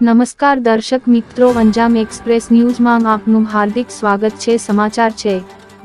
નમસ્કાર દર્શક મિત્રો, અંજામ એક્સપ્રેસ ન્યૂઝમાં આપનું હાર્દિક સ્વાગત છે. સમાચાર છે.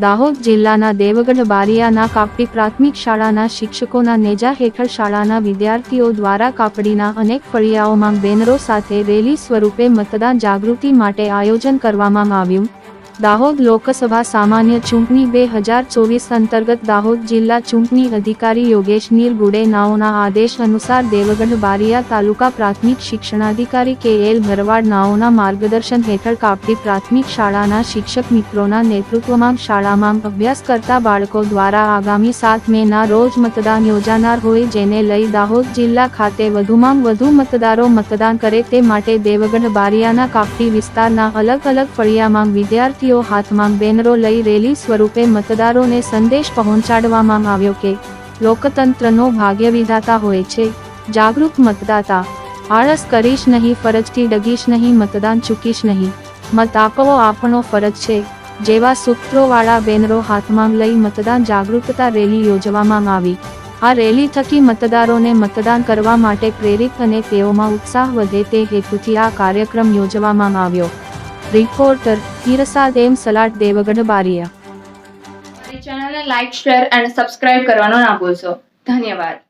દાહોદ જિલ્લાના દેવગઢ બારિયાના કાપડી પ્રાથમિક શાળાના શિક્ષકોના નેજા હેઠળ શાળાના વિદ્યાર્થીઓ દ્વારા કાપડીના અનેક ફળિયાઓમાં બેનરો સાથે રેલી સ્વરૂપે મતદાન જાગૃતિ માટે આયોજન કરવામાં આવ્યું. દાહોદ લોકસભા સામાન્ય ચૂંટણી બે હજાર ચોવીસ અંતર્ગત દાહોદ જિલ્લા ચૂંટણી અધિકારી યોગેશ નીરગુડે નાઓના આદેશ અનુસાર દેવગઢ બારિયા તાલુકા પ્રાથમિક શિક્ષણાધિકારી કે એલ ભરવાડ નાઓના માર્ગદર્શન હેઠળ કાપડી પ્રાથમિક શાળાના શિક્ષક મિત્રોના નેતૃત્વમાં શાળામાં અભ્યાસ કરતા બાળકો દ્વારા આગામી સાત મેના રોજ મતદાન યોજાનાર હોય જેને લઈ દાહોદ જિલ્લા ખાતે વધુમાં વધુ મતદારો મતદાન કરે તે માટે દેવગઢ બારિયાના કાપડી વિસ્તારના અલગ અલગ ફળિયામાં વિદ્યાર્થીઓ હાથમાં બેનરો લઈ રેલી સ્વરૂપે મતદારોને સંદેશ પહોંચાડવામાં આવ્યો કે, લોકતંત્રનો ભાગ્ય વિધાતા હોય છે. જાગૃત મતદાતા. આળસ કરીશ નહીં, ફરજથી ડગીશ નહીં, મતદાન ચૂકીશ નહીં. મત આપવો આપણો ફરજ છે. જેવા સૂત્રોવાળા બેનરો હાથમાં લઈ મતદાન જાગૃતતા રેલી યોજવામાં આવી. આ રેલી થકી મતદારોને મતદાન કરવા માટે પ્રેરિત અને તેઓમાં ઉત્સાહ વધે તે હેતુથી આ કાર્યક્રમ યોજવામાં આવ્યો. હીરસાદ એમ સલાટ દેવગઢ બારિયા મારી ચેનલને લાઈક શેર અને સબસ્ક્રાઇબ કરવાનો ના ભૂલશો. ધન્યવાદ.